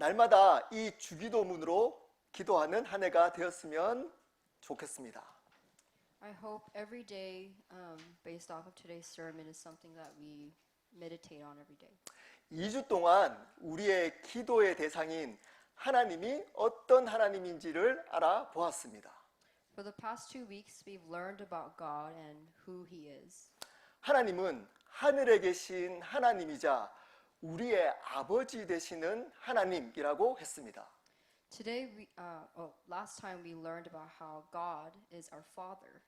날마다 이 주기도문으로 기도하는 한 해가 되었으면 좋겠습니다. I hope every day, um, based off of today's sermon, is something that we meditate on every day. 2주 동안 우리의 기도의 대상인 하나님이 어떤 하나님인지를 알아보았습니다. For the past two weeks, we've learned about God and who He is. 하나님은 하늘에 계신 하나님이자 우리의 아버지 되시는 하나님이라고 했습니다. Today, we, uh, oh, last time we learned about how God is our Father.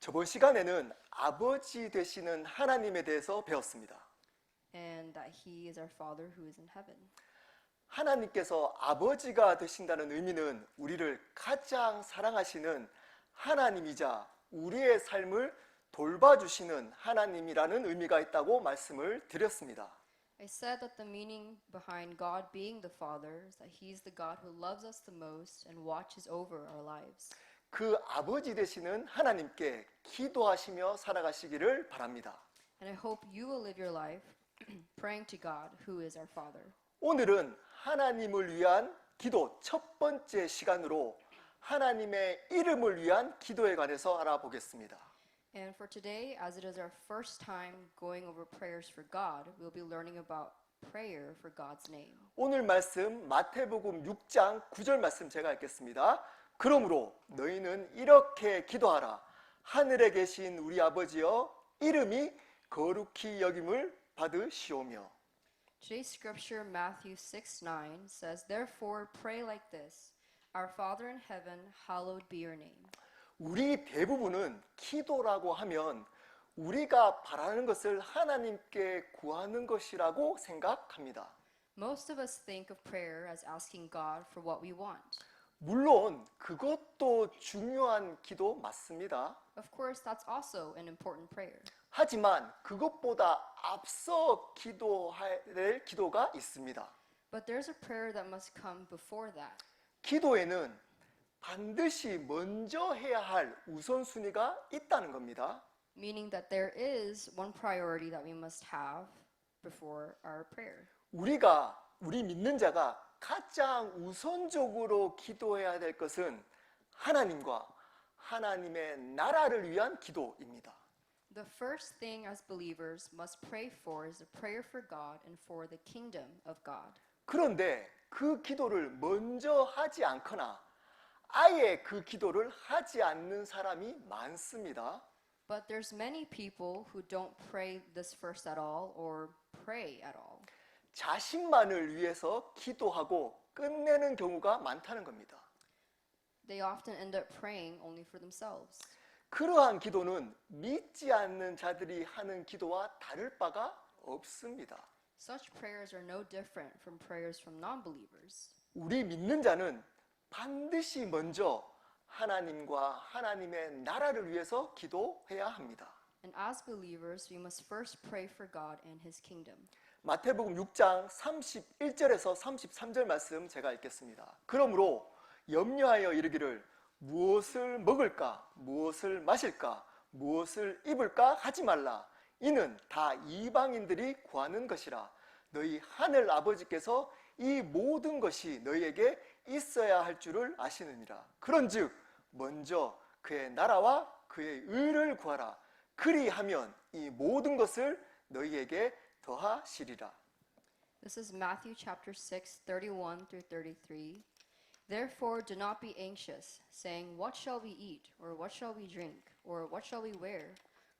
저번 시간에는 아버지 되시는 하나님에 대해서 배웠습니다. and that he is our father who is in heaven. 하나님께서 아버지가 되신다는 의미는 우리를 가장 사랑하시는 하나님이자 우리의 삶을 돌봐주시는 하나님이라는 의미가 있다고 말씀을 드렸습니다. I said that the meaning behind God being the father is that he's the God who loves us the most and watches over our lives. 그 아버지 되시는 하나님께 기도하시며 살아가시기를 바랍니다. And I hope you will live your life praying to God who is our father. 오늘은 하나님을 위한 기도 첫 번째 시간으로 하나님의 이름을 위한 기도에 관해서 알아보겠습니다. And for today, as it is our first time going over prayers for God, we'll be learning about prayer for God's name. 오늘 말씀 마태복음 6장 9절 말씀 제가 읽겠습니다. 그러므로 너희는 이렇게 기도하라. 하늘에 계신 우리 아버지여 이름이 거룩히 여김을 받으시오며. Today's scripture, Matthew 6 9, says, Therefore pray like this Our Father in heaven, hallowed be your name. 우리 대부분은 기도라고 하면 우리가 바라는 것을 하나님께 구하는 것이라고 생각합니다. Most of us think of prayer as asking God for what we want. 물론 그것도 중요한 기도 맞습니다. Of course, that's also an important prayer. 하지만 그것보다 앞서 될 기도가 있습니다. But there's a prayer that must come before that. 기도에는 반드시 먼저 해야 할 우선순위가 있다는 겁니다. Meaning that there is one priority that we must have before our prayer. 우리가 우리 믿는 자가 가장 우선적으로 기도해야 될 것은 하나님과 하나님의 나라를 위한 기도입니다. The first thing as believers must pray for is a prayer for God and for the kingdom of God. 그런데 그 기도를 먼저 하지 않거나 아예 그 기도를 하지 않는 사람이 많습니다. But there's many people who don't pray this first at all or pray at all. 자신만을 위해서 기도하고 끝내는 경우가 많다는 겁니다. They often end up praying only for themselves. 그러한 기도는 믿지 않는 자들이 하는 기도와 다를 바가 없습니다. Such prayers are no different from prayers from non believers. 우리 믿는 자는 반드시 먼저 하나님과 하나님의 나라를 위해서 기도해야 합니다. And as believers, we must first pray for God and His kingdom. 마태복음 6장 31절에서 33절 말씀 제가 읽겠습니다. 그러므로 염려하여 이르기를 무엇을 먹을까, 무엇을 마실까, 무엇을 입을까 하지 말라. 이는 다 이방인들이 구하는 것이라. 너희 하늘 아버지께서 이 모든 것이 너희에게 있어야 할 줄을 아시느니라. 그런즉 먼저 그의 나라와 그의 의를 구하라. 그리하면 이 모든 것을 너희에게 더하시리라. This is Matthew chapter 6, 31 through 33. Therefore, do not be anxious, saying, What shall we eat? Or what shall we drink? Or what shall we wear?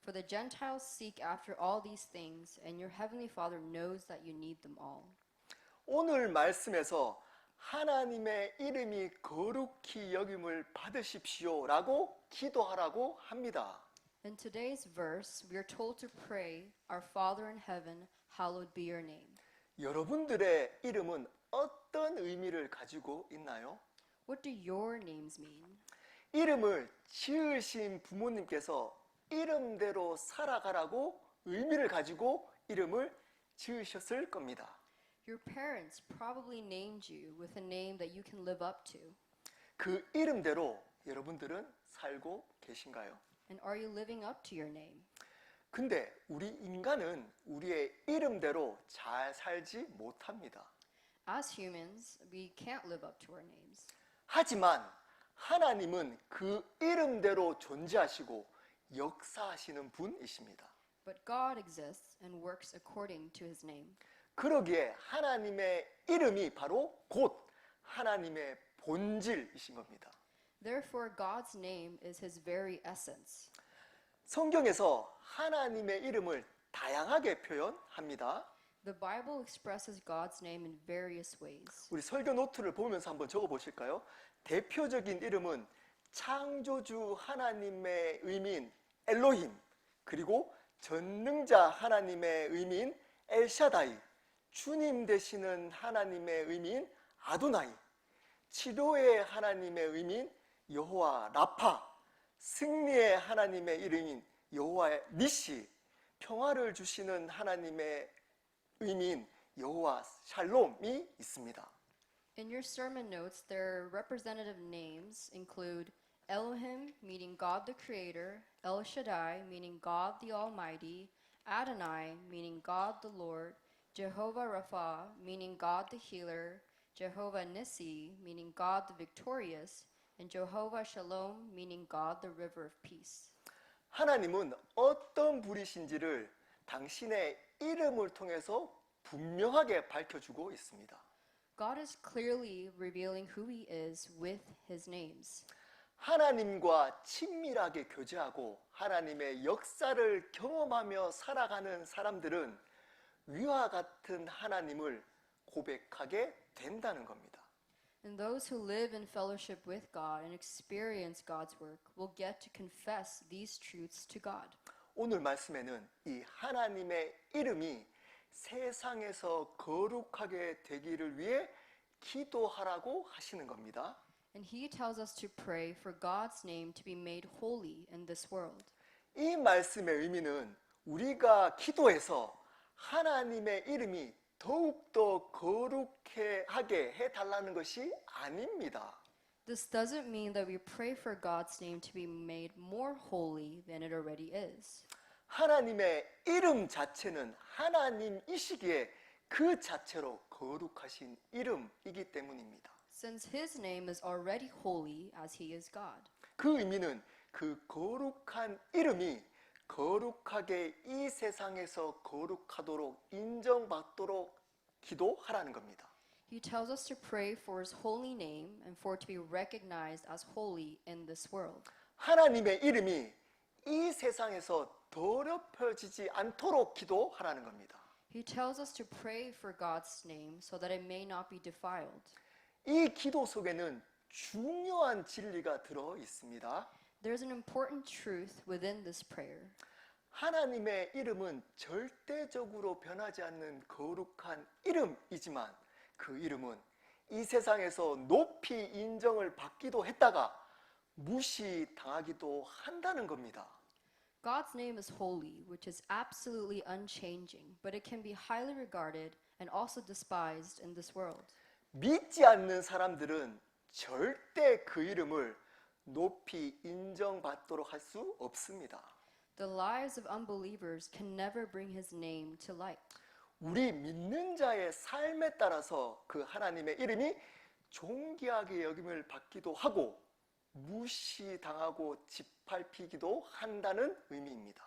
For the Gentiles seek after all these things, and your heavenly Father knows that you need them all. 오늘 말씀에서 하나님의 이름이 거룩히 여김을 받으십시오라고 기도하라고 합니다. In today's verse, we are told to pray, Our Father in heaven, hallowed be your name. 여러분들의 이름은 어떤 의미를 가지고 있나요? What do your names mean? 이름을 지으신 부모님께서 이름대로 살아가라고 의미를 가지고 이름을 지으셨을 겁니다. Your parents probably named you with a name that you can live up to. 그 이름대로 여러분들은 살고 계신가요? And are you living up to your name? 근데 우리 인간은 우리의 이름대로 잘 살지 못합니다. As humans, we can't live up to our names. 하지만 하나님은 그 이름대로 존재하시고 역사하시는 분이십니다. But God exists and works according to his name. 그러기에 하나님의 이름이 바로 곧 하나님의 본질이신 겁니다. Therefore, God's name is his very essence. 성경에서 하나님의 이름을 다양하게 표현합니다. The Bible expresses God's name in various ways. 우리 설교 노트를 보면서 한번 적어 보실까요? 대표적인 이름은 창조주 하나님의 의미인 엘로힘, 그리고 전능자 하나님의 의미인 엘샤다이, 주님 되시는 하나님의 의미인 아도나이, 치료의 하나님의 의미인 여호와 라파, 승리의 하나님의 이름인 여호와 니시, 평화를 주시는 하나님의 의미인 여호와 샬롬이 있습니다. In your sermon notes, their representative names include Elohim, meaning God the Creator, El Shaddai, meaning God the Almighty, Adonai, meaning God the Lord, Jehovah Rapha, meaning God the Healer, Jehovah Nissi, meaning God the Victorious, and Jehovah Shalom, meaning God the River of Peace. 하나님은 어떤 분이신지를 당신의 이름을 통해서 분명하게 밝혀주고 있습니다. God is clearly revealing who He is with His names. 하나님과 친밀하게 교제하고 하나님의 역사를 경험하며 살아가는 사람들은 위와 같은 하나님을 고백하게 된다는 겁니다. And those who live in fellowship with God and experience God's work will get to confess these truths to God. 오늘 말씀에는 이 하나님의 이름이 세상에서 거룩하게 되기를 위해 기도하라고 하시는 겁니다. And He tells us to pray for God's name to be made holy in this world. 이 말씀의 의미는 우리가 기도해서 하나님의 이름이 더욱더 거룩해 하게 해달라는 것이 아닙니다. This doesn't mean that we pray for God's name to be made more holy than it already is. 하나님의 이름 자체는 하나님이시기에 그 자체로 거룩하신 이름이기 때문입니다. Since His name is already holy as He is God. 그 의미는 그 거룩한 이름이 거룩하게 이 세상에서 거룩하도록 인정받도록 기도하라는 겁니다. He tells us to pray for His holy name and for it to be recognized as holy in this world. 하나님의 이름이 이 세상에서 더럽혀지지 않도록 기도하라는 겁니다. He tells us to pray for God's name so that it may not be defiled. 이 기도 속에는 중요한 진리가 들어 있습니다. There's an important truth within this prayer. 하나님의 이름은 절대적으로 변하지 않는 거룩한 이름이지만 그 이름은 이 세상에서 높이 인정을 받기도 했다가 무시당하기도 한다는 겁니다. God's name is holy, which is absolutely unchanging, but it can be highly regarded and also despised in this world. 믿지 않는 사람들은 절대 그 이름을 높이 인정받도록 할 수 없습니다. The lives of unbelievers can never bring his name to light. 우리 믿는 자의 삶에 따라서 그 하나님의 이름이 존귀하게 여김을 받기도 하고 무시당하고 짓밟히기도 한다는 의미입니다.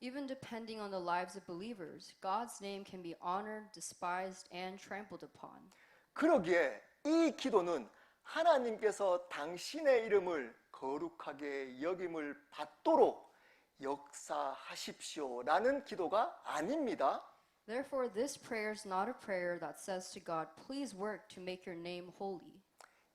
Even depending on the lives of believers, God's name can be honored, despised, and trampled upon. 그러기에 이 기도는 하나님께서 당신의 이름을 거룩하게 여김을 받도록 역사하십시오라는 기도가 아닙니다. Therefore, this prayer is not a prayer that says to God, Please work to make your name holy.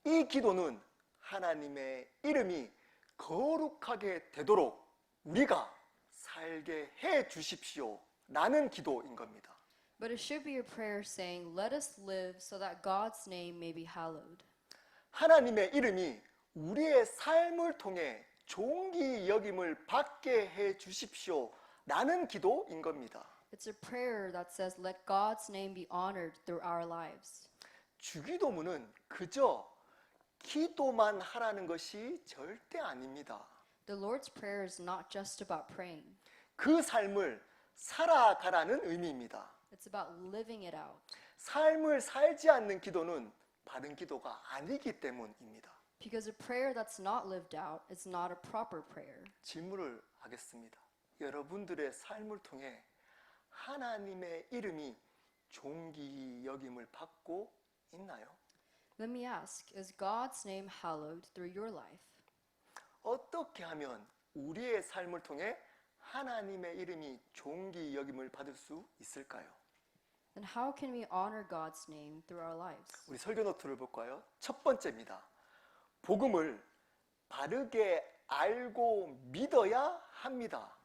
이 기도는 하나님의 이름이 거룩하게 되도록 우리가 살게 해 주십시오. 라는 기도인 겁니다. But it should be a prayer saying, Let us live so that God's name may be hallowed. 하나님의 이름이 우리의 삶을 통해 존귀 여김을 받게 해 주십시오. 라는 기도인 겁니다. It's a prayer that says, Let God's name be honored through our lives. 주기도문은 그저 기도만 하라는 것이 절대 아닙니다. The Lord's Prayer is not just about praying, 그 삶을 살아가라는 의미입니다. it's about living it out. 삶을 살지 않는 기도는 바른 기도가 아니기 때문입니다. Because a prayer that's not lived out is not a proper prayer. 질문을 하겠습니다. 여러분들의 삶을 통해 하나님의 이름이 존귀 여김을 받고 있나요? Let me ask Is God's name hallowed through your life? 어떻게 하면 우리의 삶을 통해 하나님의 이름이 존귀 여김을 받을 수 있을까요? Then how can we honor God's name through our lives? 우리 설교 노트를 볼까요? 첫 번째입니다. 복음을 바르게 알고 믿어야 합니다.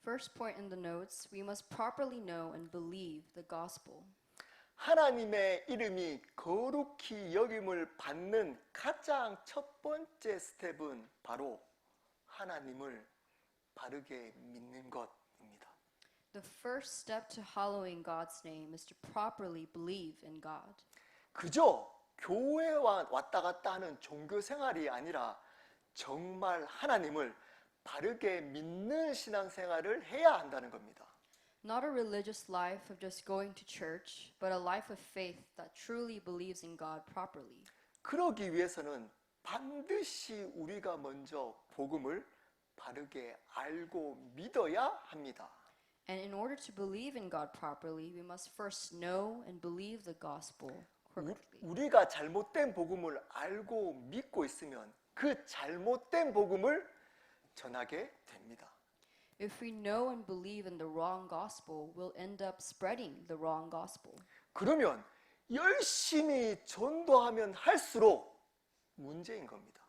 First point in the notes we must properly know and believe the gospel. 하나님의 이름이 거룩히 여김을 받는 가장 첫 번째 스텝은 바로 하나님을 바르게 믿는 것입니다. The first step to hallowing God's name is to properly believe in God. 그저 교회와 왔다 갔다 하는 종교 생활이 아니라 정말 하나님을 바르게 믿는 신앙 생활을 해야 한다는 겁니다. Not a religious life of just going to church, but a life of faith that truly believes in God properly. 그러기 위해서는 반드시 우리가 먼저 복음을 바르게 알고 믿어야 합니다. And in order to believe in God properly, we must first know and believe the gospel 우- correctly. 우리가 잘못된 복음을 알고 믿고 있으면 그 잘못된 복음을 전하게 됩니다. If we know and believe in the wrong gospel, we'll end up spreading the wrong gospel. 그러면 열심히 전도하면 할수록 문제인 겁니다.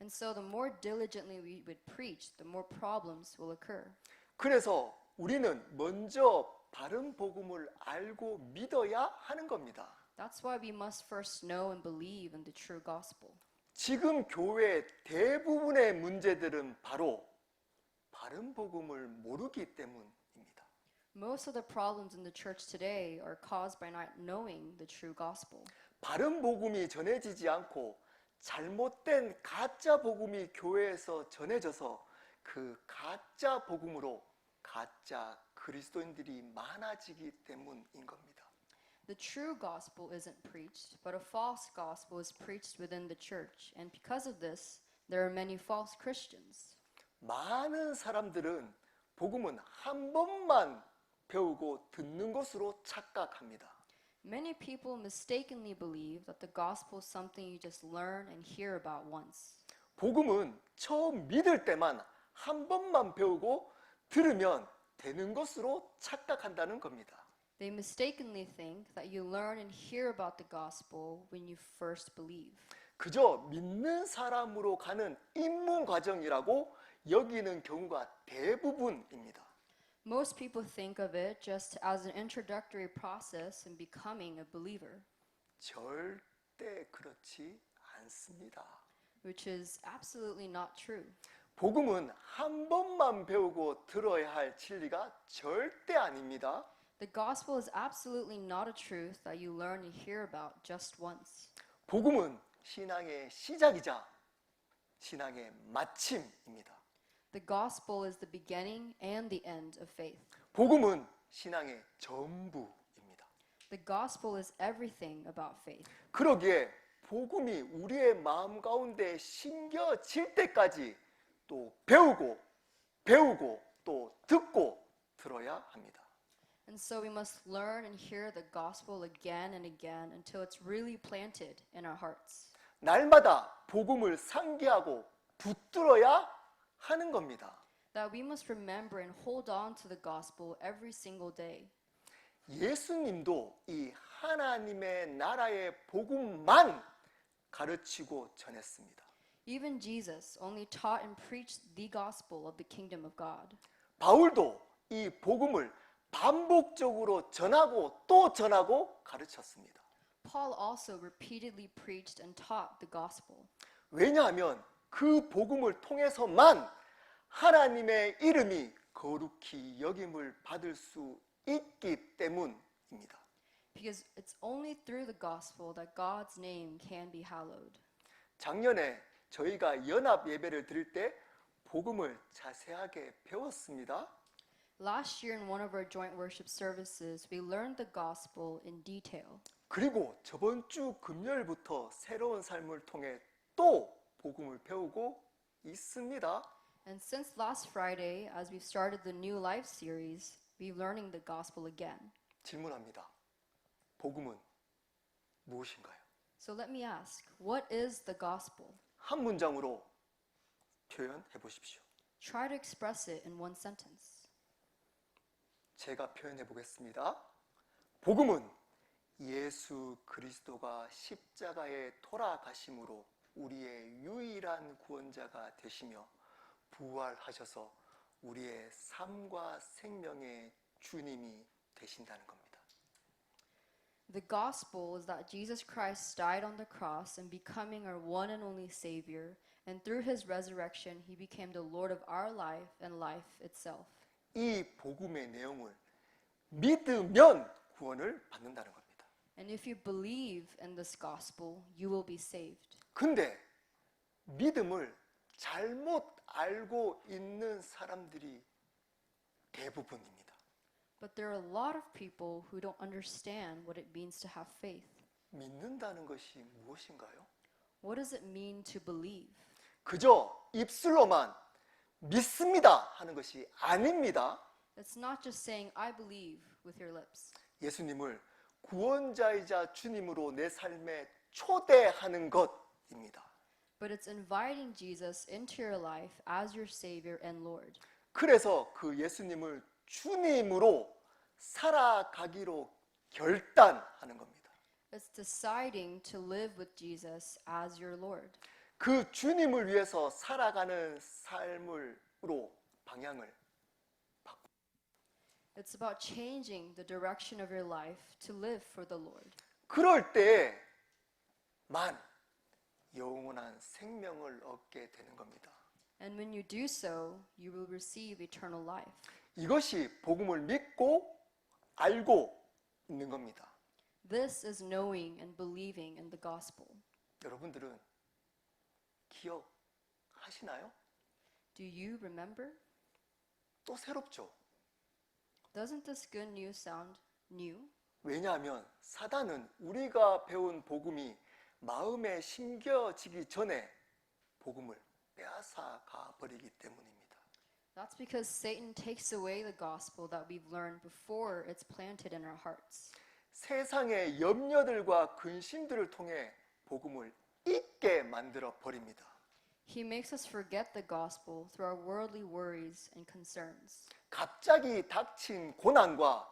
And so the more diligently we would preach, the more problems will occur. 그래서 우리는 먼저 바른 복음을 알고 믿어야 하는 겁니다. That's why we must first know and believe in the true gospel. 지금 교회 대부분의 문제들은 바로 바른 복음을 모르기 때문입니다. Most of the problems in the church today are caused by not knowing the true gospel. 바른 복음이 전해지지 않고 잘못된 가짜 복음이 교회에서 전해져서 그 가짜 복음으로 가짜 그리스도인들이 많아지기 때문인 겁니다. The true gospel isn't preached, but a false gospel is preached within the church. And because of this, there are many false Christians. 많은 사람들은 복음은 한 번만 배우고 듣는 것으로 착각합니다. Many people mistakenly believe that the gospel is something you just learn and hear about once. 복음은 처음 믿을 때만 한 번만 배우고 들으면 되는 것으로 착각한다는 겁니다. They mistakenly think that you learn and hear about the gospel when you first believe. 그저 믿는 사람으로 가는 입문 과정이라고 여기는 경우가 대부분입니다. Most people think of it just as an introductory process in becoming a believer, 절대 그렇지 않습니다. which is absolutely not true. 복음은 한 번만 배우고 들어야 할 진리가 절대 아닙니다. The gospel is absolutely not a truth that you learn and hear about just once. 복음은 신앙의 시작이자 신앙의 마침입니다. The gospel is the beginning and the end of faith. 복음은 신앙의 전부입니다. The gospel is everything about faith. 그러기에 복음이 우리의 마음 가운데 심겨질 때까지 또 배우고 배우고 또 듣고 들어야 합니다. And so we must learn and hear the gospel again and again until it's really planted in our hearts. 날마다 복음을 상기하고 붙들어야 하는 겁니다. That we must remember and hold on to the gospel every single day. 예수님도 이 하나님의 나라의 복음만 가르치고 전했습니다. Even Jesus only taught and preached the gospel of the kingdom of God. 바울도 이 복음을 반복적으로 전하고 또 전하고 가르쳤습니다. Paul also repeatedly preached and taught the gospel. 왜냐하면 그 복음을 통해서만 하나님의 이름이 거룩히 여김을 받을 수 있기 때문입니다. Because it's only through the gospel that God's name can be hallowed. 작년에 저희가 연합 예배를 드릴 때 복음을 자세하게 배웠습니다. Last year, in one of our joint worship services, we learned the gospel in detail. 그리고 저번 주 금요일부터 새로운 삶을 통해 또 복음을 배우고 있습니다. And since last Friday, as we've started the new life series, we're learning the gospel again. 질문합니다. 복음은 무엇인가요? So let me ask, what is the gospel? 한 문장으로 표현해 보십시오. Try to express it in one sentence. 제가 표현해 보겠습니다. 복음은 예수 그리스도가 십자가에 돌아가심으로 우리의 유일한 구원자가 되시며 부활하셔서 우리의 삶과 생명의 주님이 되신다는 겁니다. The gospel is that Jesus Christ died on the cross and becoming our one and only Savior, and through his resurrection, he became the Lord of our life and life itself. 이 복음의 내용을 믿으면 구원을 받는다는 겁니다. And if you believe in this gospel, you will be saved. 근데 믿음을 잘못 알고 있는 사람들이 대부분입니다. But there are a lot of people who don't understand what it means to have faith. 믿는다는 것이 무엇인가요? What does it mean to believe? 그저 입술로만 믿습니다 하는 것이 아닙니다. It's not just saying, I believe with your lips. 예수님을 구원자이자 주님으로 내 삶에 초대하는 것입니다. But it's inviting Jesus into your life as your Savior and Lord. 그래서 그 예수님을 주님으로 살아가기로 결단하는 겁니다. It's deciding to live with Jesus as your Lord. 그 주님을 위해서 살아가는 삶으로 방향을 It's about changing the direction of your life to live for the Lord. 그럴 때만 영원한 생명을 얻게 되는 겁니다. And when you do so, you will receive eternal life. 이것이 복음을 믿고 알고 있는 겁니다. This is knowing and believing in the gospel. 여러분들은 기억하시나요? Do you remember? 또 새롭죠. Doesn't this good news sound new? 왜냐하면 사단은 우리가 배운 복음이 마음에 심겨지기 전에 복음을 빼앗아 가 버리기 때문입니다. That's because Satan takes away the gospel that we've learned before it's planted in our hearts. 세상의 염려들과 근심들을 통해 복음을 잊게 만들어 버립니다. He makes us forget the gospel through our worldly worries and concerns. 갑자기 닥친 고난과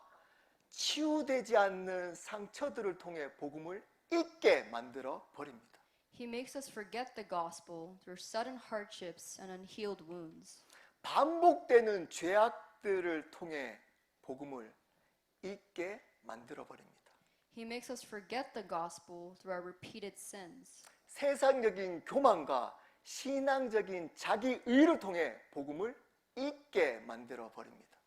치유되지 않는 상처들을 통해 복음을 잊게 만들어 버립니다. He makes us forget the gospel through sudden hardships and unhealed wounds. 반복되는 죄악들을 통해 복음을 잊게 만들어 버립니다. He makes us forget the gospel through our repeated sins. 세상적인 교만과 신앙적인 자기 의를 통해 복음을 잊게 만들어 버립니다.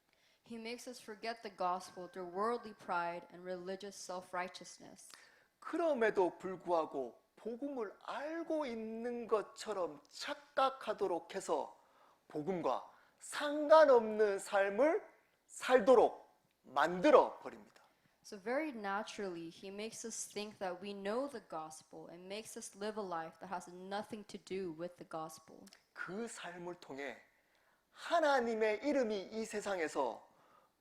He makes us forget the gospel through worldly pride and religious self righteousness. 그럼에도 불구하고 복음을 알고 있는 것처럼 착각하도록 해서 복음과 상관없는 삶을 살도록 만들어 버립니다. So, very naturally, he makes us think that we know the gospel and makes us live a life that has nothing to do with the gospel. 그 삶을 통해 하나님의 이름이 이 세상에서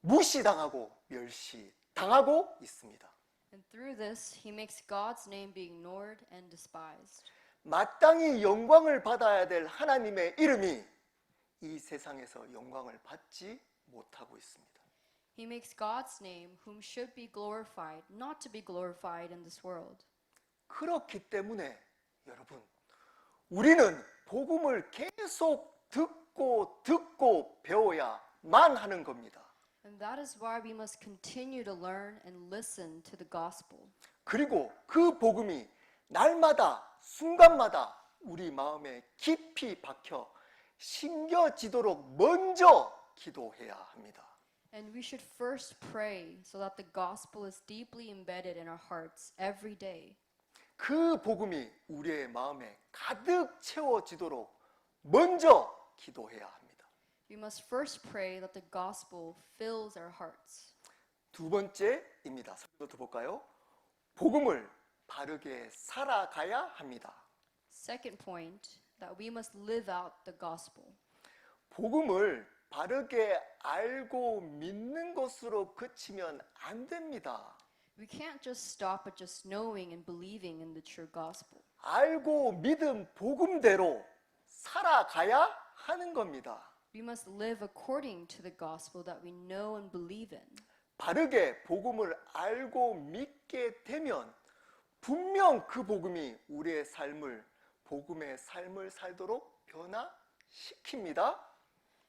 무시당하고 멸시당하고 있습니다. And through this, he makes God's name be ignored and despised. 마땅히 영광을 받아야 될 하나님의 이름이 이 세상에서 영광을 받지 못하고 있습니다. He makes God's name, whom should be glorified, not to be glorified in this world. 그렇기 때문에 여러분, 우리는 복음을 계속 듣고 듣고 배워야만 하는 겁니다. And that is why we must continue to learn and listen to the gospel. 그리고 그 복음이 날마다 순간마다 우리 마음에 깊이 박혀 심겨지도록 먼저 기도해야 합니다. And we should first pray so that the gospel is deeply embedded in our hearts every day. 그 복음이 우리의 마음에 가득 채워지도록 먼저 기도해야 합니다. We must first pray that the gospel fills our hearts. 두 번째입니다. 설교 더 볼까요? 복음을 바르게 살아가야 합니다. Second point, that we must live out the gospel. 복음을 바르게 알고 믿는 것으로 그치면 안 됩니다. We can't just stop at just knowing and believing in the true gospel. 알고 믿은 복음대로 살아가야 하는 겁니다. We must live according to the gospel that we know and believe in. 바르게 복음을 알고 믿게 되면 분명 그 복음이 우리의 삶을 복음의 삶을 살도록 변화시킵니다.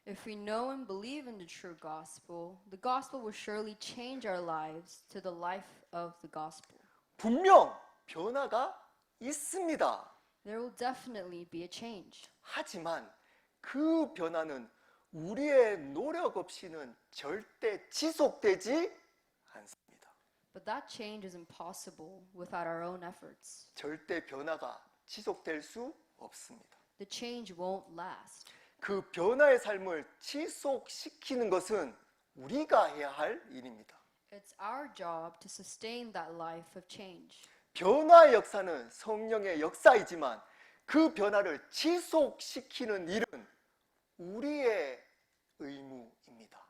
If we know and believe in the true gospel, the gospel will surely change our lives to the life of the gospel. 분명 변화가 있습니다. There will definitely be a change. 하지만 그 변화는 우리의 노력 없이는 절대 지속되지 않습니다. But that change is impossible without our own efforts. 절대 변화가 지속될 수 없습니다. The change won't last. 그 변화의 삶을 지속시키는 것은 우리가 해야 할 일입니다. It's our job to sustain that life of change. 변화의 역사는 성령의 역사이지만 그 변화를 지속시키는 일은 우리의 의무입니다.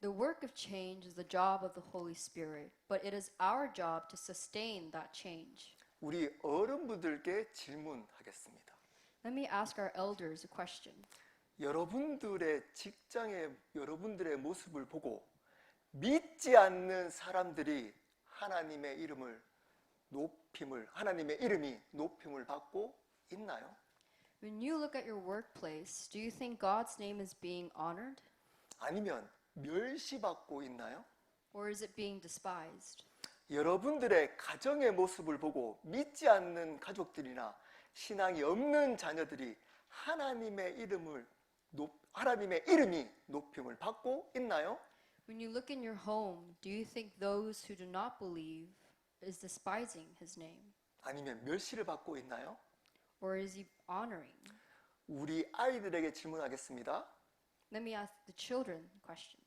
The work of change is the job of the Holy Spirit, but it is our job to sustain that change. 우리 어른분들께 질문하겠습니다. Let me ask our elders a question. 여러분들의 직장의 여러분들의 모습을 보고 믿지 않는 사람들이 하나님의 이름을 높임을 하나님의 이름이 높임을 받고 있나요? When you look at your workplace, do you think God's name is being honored 아니면 멸시받고 있나요? or is it being despised? 여러분들의 가정의 모습을 보고 믿지 않는 가족들이나 신앙이 없는 자녀들이 하나님의 이름을 높 하나님의 이름이 높임을 받고 있나요? When you look in your home, do you think those who do not believe is despising his name 아니면 멸시를 받고 있나요? or is he honoring? 우리 아이들에게 질문하겠습니다. Let me ask the children question.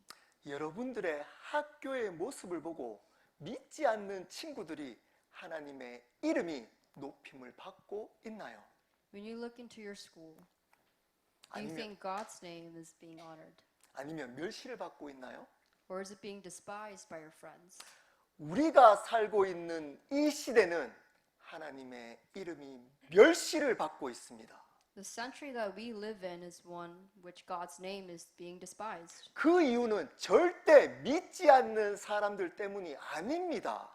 여러분들의 학교의 모습을 보고 믿지 않는 친구들이 하나님의 이름이 높임을 받고 있나요? When you look into your school, do you 아니면 think God's name is being honored 아니면 멸시를 받고 있나요? or is it being despised by your friends? 우리가 살고 있는 이 시대는 하나님의 이름이 멸시를 받고 있습니다. The century that we live in is one which God's name is being despised. 그 이유는 절대 믿지 않는 사람들 때문이 아닙니다.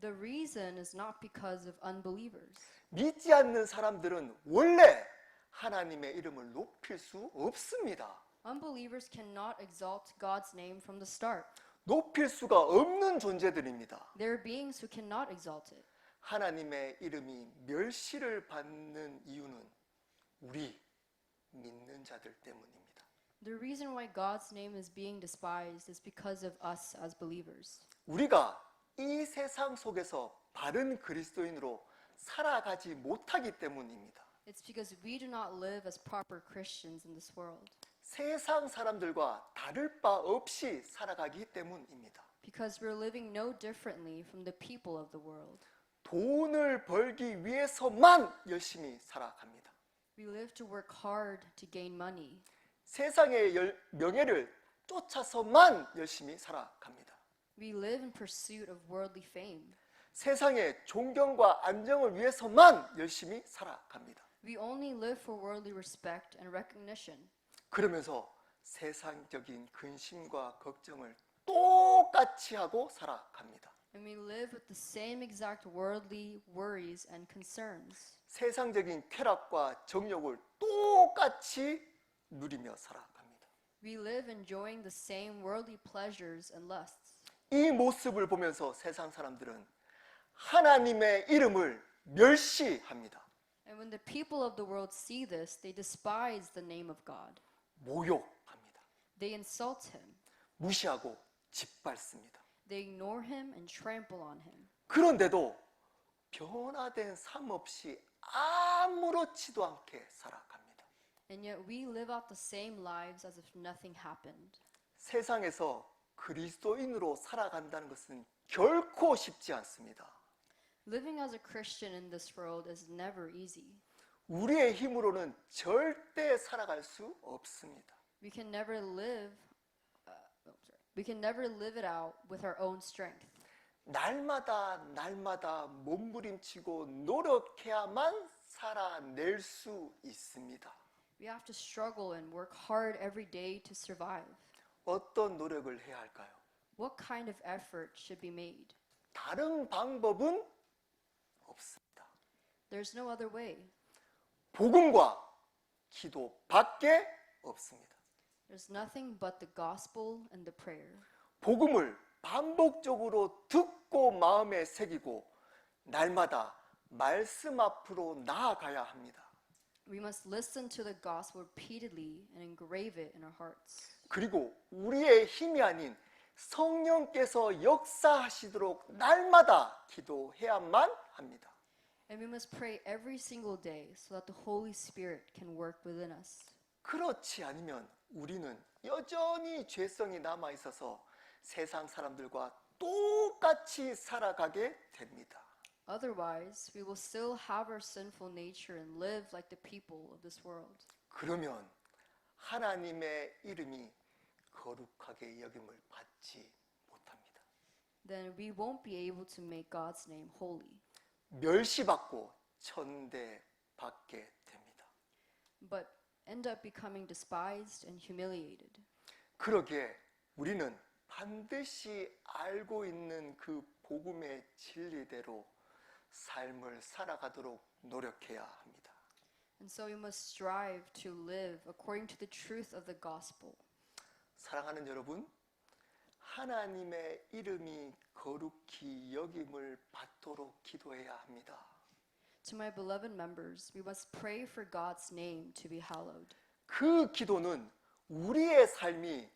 The reason is not because of unbelievers. 믿지 않는 사람들은 원래 하나님의 이름을 높일 수 없습니다. Unbelievers cannot exalt God's name from the start. 높일 수가 없는 존재들입니다. There are beings who cannot exalt it. 하나님의 이름이 멸시를 받는 이유는 우리 믿는 자들 때문입니다. The reason why God's name is being despised is because of us as believers. 우리가 이 세상 속에서 바른 그리스도인으로 살아가지 못하기 때문입니다. It's because we do not live as proper Christians in this world. 세상 사람들과 다를 바 없이 살아가기 때문입니다. Because we're living no differently from the people of the world. 돈을 벌기 위해서만 열심히 살아갑니다. We live to work hard to gain money. 세상의 열- 명예를 쫓아서만 열심히 살아갑니다. We live in pursuit of worldly fame. 세상의 존경과 안정을 위해서만 열심히 살아갑니다. We only live for worldly respect and recognition. 그러면서 세상적인 근심과 걱정을 똑같이 하고 살아갑니다. And we live with the same exact worldly worries and concerns. 세상적인 쾌락과 정욕을 똑같이 누리며 살아갑니다. We live enjoying the same worldly pleasures and lusts. 이 모습을 보면서 세상 사람들은 하나님의 이름을 멸시합니다. And when the people of the world see this, they despise the name of God. 모욕합니다. They insult him. 무시하고 짓밟습니다. They ignore him and trample on him. 그런데도 변화된 삶 없이 아무렇지도 않게 살아갑니다. And yet we live out the same lives as if nothing happened. 세상에서 그리스도인으로 살아간다는 것은 결코 쉽지 않습니다. Living as a Christian in this world is never easy. 우리의 힘으로는 절대 살아갈 수 없습니다. We can never live uh, oh, sorry. We can never live it out with our own strength. 날마다 날마다 몸부림치고 노력해야만 살아낼 수 있습니다. We have to struggle and work hard every day to survive. 어떤 노력을 해야 할까요? What kind of effort should be made? 다른 방법은 없습니다. There's no other way. 복음과 기도밖에 없습니다. There's nothing but the gospel and the prayer. 복음을 반복적으로 듣고 마음에 새기고 날마다 말씀 앞으로 나아가야 합니다. We must listen to the gospel repeatedly and engrave it in our hearts. 그리고 우리의 힘이 아닌 성령께서 역사하시도록 날마다 기도해야만 합니다. And we must pray every single day so that the Holy Spirit can work within us. 그렇지 않으면 우리는 여전히 죄성이 남아 있어서 세상 사람들과 똑같이 살아가게 됩니다. Otherwise, we will still have our sinful nature and live like the people of this world. 그러면 하나님의 이름이 거룩하게 여김을 받지 못합니다. Then we won't be able to make God's name holy, 멸시받고 천대 받게 됩니다. but end up becoming despised and humiliated. 그러기에 우리는 반드시 알고 있는 그 복음의 진리대로 삶을 살아가도록 노력해야 합니다. And so we must strive to live according to the truth of the gospel. 사랑하는 여러분, 하나님의 이름이 거룩히 여김을 받도록 기도해야 합니다. To my beloved members, we must pray for God's name to be hallowed. 그 기도는 우리의 삶이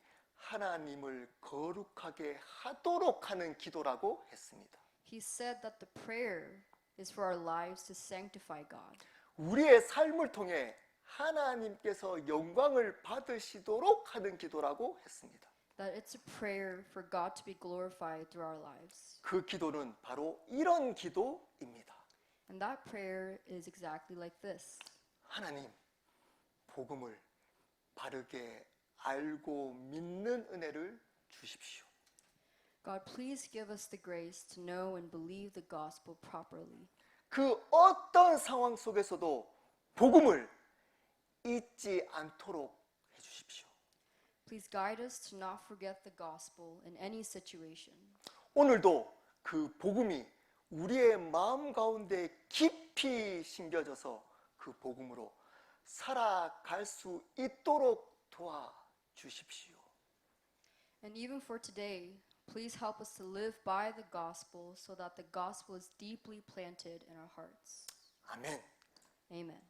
하나님을 거룩하게 하도록 하는 기도라고 했습니다. He said that the prayer is for our lives to sanctify God. 우리의 삶을 통해 하나님께서 영광을 받으시도록 하는 기도라고 했습니다. That it's a prayer for God to be glorified through our lives. 그 기도는 바로 이런 기도입니다. And that prayer is exactly like this 하나님, 복음을 바르게 알고 믿는 은혜를 주십시오. God, please give us the grace to know and believe the gospel properly. 그 어떤 상황 속에서도 복음을 잊지 않도록 해 주십시오. Please guide us to not forget the gospel in any situation. 오늘도 그 복음이 우리의 마음 가운데 깊이 심겨져서 그 복음으로 살아갈 수 있도록 도와 주십시오. And even for today, please help us to live by the gospel so that the gospel is deeply planted in our hearts. 아멘. Amen.